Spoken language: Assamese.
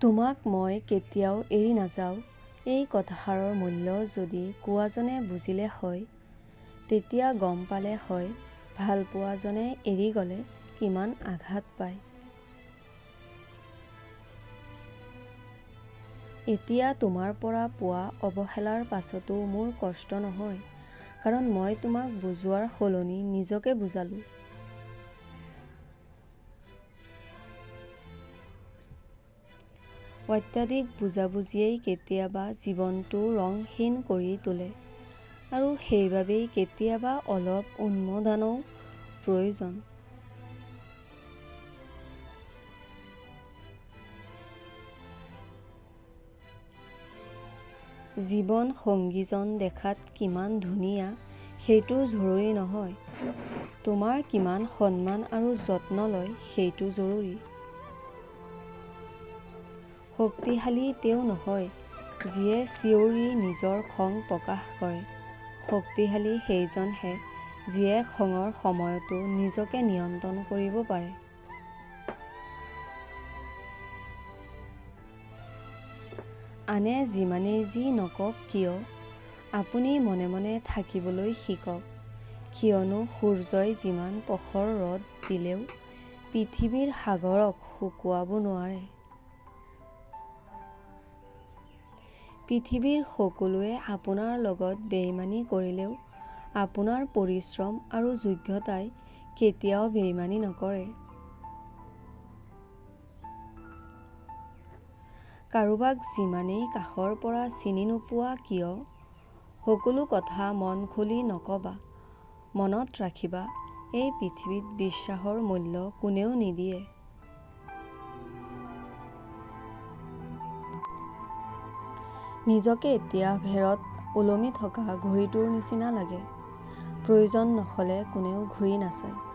তোমাক মই কেতিয়াও এৰি নাযাওঁ এই কথাষাৰৰ মূল্য যদি কোৱাজনে বুজিলে হয় তেতিয়া গম পালে হয় ভালপোৱাজনে এৰি গ'লে কিমান আঘাত পায়। এতিয়া তোমাৰ পৰা পোৱা অৱহেলাৰ পাছতো মোৰ কষ্ট নহয় কাৰণ মই তোমাক বুজোৱাৰ সলনি নিজকে বুজালোঁ। অত্যাধিক বুজাবুজিয়েই কেতিয়াবা জীৱনটো ৰঙহীন কৰি তোলে আৰু সেইবাবেই কেতিয়াবা অলপ উন্মাদনাও প্ৰয়োজন। জীৱন সঙ্গীজন দেখাত কিমান ধুনীয়া সেইটো জৰুৰী নহয় তোমাৰ কিমান সন্মান আৰু যত্ন লয় সেইটো জৰুৰী। শক্তিশালী তেওঁ নহয় যিয়ে চিঞৰি নিজৰ খং প্ৰকাশ কৰে শক্তিশালী সেইজনহে যিয়ে খঙৰ সময়তো নিজকে নিয়ন্ত্ৰণ কৰিব পাৰে। আনে যিমানেই যি নকওক কিয় আপুনি মনে মনে থাকিবলৈ শিকক কিয়নো সূৰ্যই যিমান প্ৰখৰ ৰ'দ দিলেও পৃথিৱীৰ সাগৰক শুকুৱাব নোৱাৰে। পৃথিৱীৰ সকলোৱে আপোনাৰ লগত বেইমানি কৰিলেও আপোনাৰ পৰিশ্ৰম আৰু যোগ্যতাই কেতিয়াও বেইমানি নকৰে। কাৰোবাক যিমানেই কাষৰ পৰা চিনি নোপোৱা কিয় সকলো কথা মন খুলি নকবা মনত ৰাখিবা এই পৃথিৱীত বিশ্বাসৰ মূল্য কোনেও নিদিয়ে। নিজকে এতিয়া ভেৰত ওলমি থকা ঘড়ীটোৰ নিচিনা লাগে প্ৰয়োজন নহ'লে কোনেও ঘূৰি নাচায়।